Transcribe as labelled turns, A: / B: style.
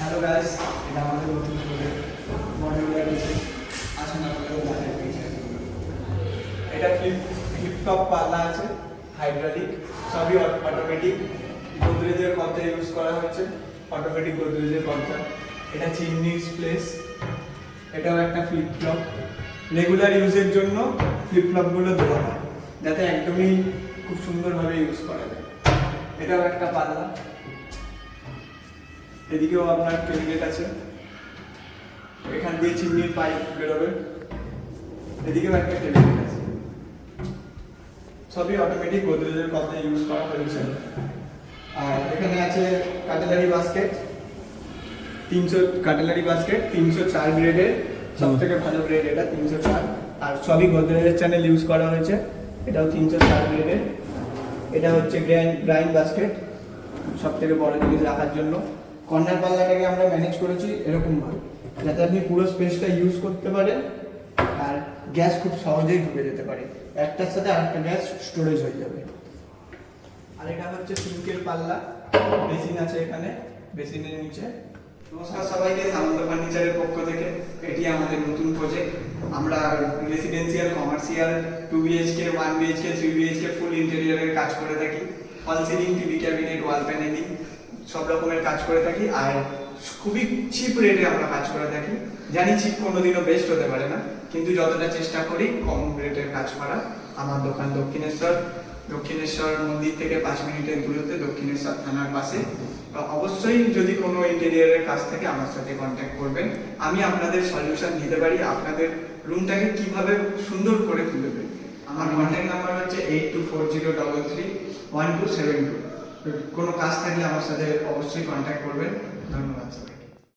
A: Hello guys এটা আমাদের নতুন করে মডিউলার কিছু আসুন আপনাদের দেখাই পেয়েছে এটা ফ্লিপ ফ্লিপটপ পাল্লা আছে হাইড্রোলিক সবই অটোমেটিক গোদরেজের কর্তা ইউজ করা হচ্ছে অটোমেটিক গোদরেজের কর্তা এটা চিমনিস প্লেস এটাও একটা ফ্লিপ ফ্লপ রেগুলার ইউজের জন্য ফ্লিপ ফ্লপগুলো দেওয়া হয়, যাতে একদমই খুব সুন্দরভাবে ইউজ করা যায়। এটাও একটা পাল্লা। এদিকেও আপনার ক্যাবিনেট আছে। এখান দিয়ে চিমনির পাইপ বেরোবে। এদিকেও একটা ক্যাবিনেট আছে। সবই অটোমেটিক গোদরেজের কথা ইউজ করা হয়েছে আর এখানে আছে কাটেলারি বাস্কেট তিনশো কাটেলারি বাস্কেট তিনশো চার গ্রেডের সব থেকে ভালো গ্রেড এটা, তিনশো চার। আর সবই গোদরেজের চ্যানেল ইউজ করা হয়েছে। এটাও তিনশো চার গ্রেডের এটা হচ্ছে গ্র্যান্ড গ্রাইন্ড বাস্কেট সব থেকে বড় জিনিস রাখার জন্য। কর্নার পাল্লাটাকে আমরা ম্যানেজ করেছি এরকম ভাবে। যাতে আপনি পুরো স্পেসটা ইউজ করতে পারেন আর গ্যাস খুব সহজেই ঢুকে যেতে পারে। একটার সাথে আরেকটা গ্যাস স্টোরেজ হয়ে যাবে। আর এটা হচ্ছে সিঙ্কের পাল্লা। বেসিন আছে এখানে বেসিনের নিচে। নমস্কার সবাইকে সামন্ত ফার্নিচারের পক্ষ থেকে। এটি আমাদের নতুন প্রজেক্ট আমরা residential commercial two BHK one BHK three BHK full ইন্টেরিয়ারের কাজ করে থাকি। Fall ceiling TV cabinet wall panelling সব রকমের কাজ করে থাকি, আর খুবই চিপ রেটে আমরা কাজ করে থাকি। জানি চিপ কোনোদিনও বেস্ট হতে পারে না, কিন্তু যতটা চেষ্টা করি, কম রেটের কাজ করা। আমার দোকান দক্ষিণেশ্বর দক্ষিণেশ্বর মন্দির থেকে পাঁচ মিনিটের দূরত্বে দক্ষিণেশ্বর থানার পাশে। অবশ্যই যদি কোনো ইন্টেরিয়ারের কাজ থাকে আমার সাথে কন্ট্যাক্ট করবেন, আমি আপনাদের সলিউশন দিতে পারি, আপনাদের রুমটাকে কীভাবে সুন্দর করে তুলবে আমার কন্ট্যাক্ট নাম্বার হচ্ছে eight two four zero double three one two seven two কোনো কাজ থাকলে আমার সাথে অবশ্যই কন্ট্যাক্ট করবেন। ধন্যবাদ